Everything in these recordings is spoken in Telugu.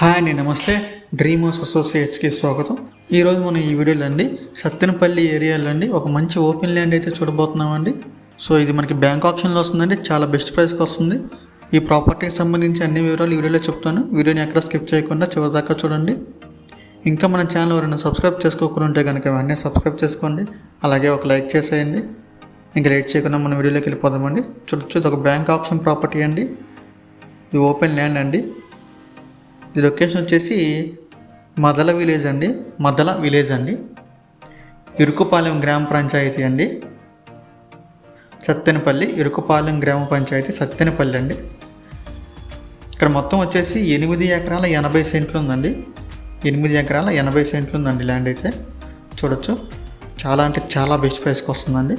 హాయ్ అండి నమస్తే. డ్రీమ్ హౌస్ అసోసియేట్స్కి స్వాగతం. ఈరోజు మనం ఈ వీడియోలో అండి సత్తెనపల్లి ఏరియాలో అండి ఒక మంచి ఓపెన్ ల్యాండ్ అయితే చూడబోతున్నామండి. సో ఇది మనకి బ్యాంక్ ఆప్షన్లో వస్తుందండి చాలా బెస్ట్ ప్రైస్కి వస్తుంది. ఈ ప్రాపర్టీకి సంబంధించి అన్ని వివరాలు ఈ వీడియోలో చెప్తాను. వీడియోని ఎక్కడ స్కిప్ చేయకుండా చివరిదాకా చూడండి. ఇంకా మన ఛానల్ ఎవరైనా సబ్స్క్రైబ్ చేసుకోకుండా ఉంటే కనుక వెంటనే సబ్స్క్రైబ్ చేసుకోండి. అలాగే ఒక లైక్ చేసేయండి. ఇంకా లేట్ చేయకుండా మన వీడియోలోకి వెళ్ళిపోదామండి. చూడొచ్చు ఇది ఒక బ్యాంక్ ఆప్షన్ ప్రాపర్టీ అండి. ఇది ఓపెన్ ల్యాండ్ అండి. ఇది లొకేషన్ వచ్చేసి మదల విలేజ్ అండి. మదల విలేజ్ అండి. ఇరుకుపాలెం గ్రామ పంచాయతీ అండి. సత్తెనపల్లి ఇరుకుపాలెం గ్రామ పంచాయతీ సత్తెనపల్లి అండి. ఇక్కడ మొత్తం వచ్చేసి ఎనిమిది ఎకరాల ఎనభై సెంట్లు ఉందండి. ఎనిమిది ఎకరాల ఎనభై సెంట్లు ఉందండి ల్యాండ్ అయితే. చూడొచ్చు. చాలా అంటే చాలా బెస్ట్ ప్రైస్కి వస్తుందండి.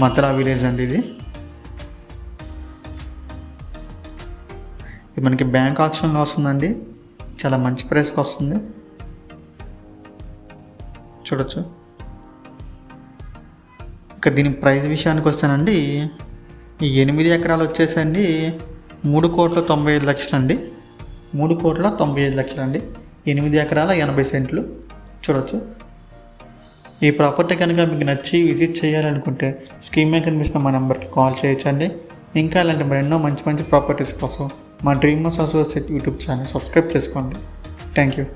మదలా విలేజ్ అండి ఇది. ఇది మనకి బ్యాంక్ ఆప్షన్లో వస్తుందండి. చాలా మంచి ప్రైస్కి వస్తుంది. చూడొచ్చు. ఇక దీని ప్రైస్ విషయానికి వస్తానండి. ఈ ఎనిమిది ఎకరాలు వచ్చేసండి మూడు కోట్ల తొంభై ఐదు లక్షలు అండి మూడు కోట్ల తొంభై ఐదు లక్షలు అండి ఎనిమిది ఎకరాల ఎనభై సెంట్లు. చూడొచ్చు. ఈ ప్రాపర్టీ కనుక మీకు నచ్చి విజిట్ చేయాలనుకుంటే స్కీమ్ మీద కనిపిస్తున్న మా నెంబర్కి కాల్ చేయొచ్చండి. ఇంకా అలాంటి మరెన్నో మంచి మంచి ప్రాపర్టీస్ కోసం మా dream associate YouTube channel subscribe చేసుకోండి. Thank you.